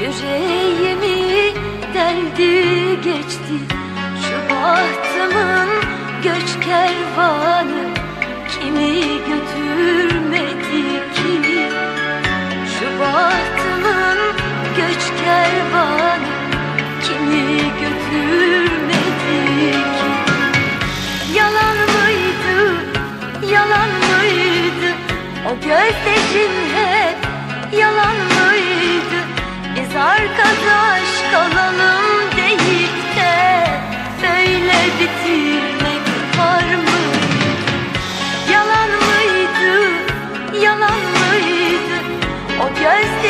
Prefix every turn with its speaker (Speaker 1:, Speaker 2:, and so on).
Speaker 1: Yüreğimi deldi geçti. Şu bahtımın göç kervanı Kimi götürmedi kimi Şu bahtımın göç kervanı Kimi götürmedi ki? Yalan mıydı, yalan mıydı? O gözlerin hep mıydı o?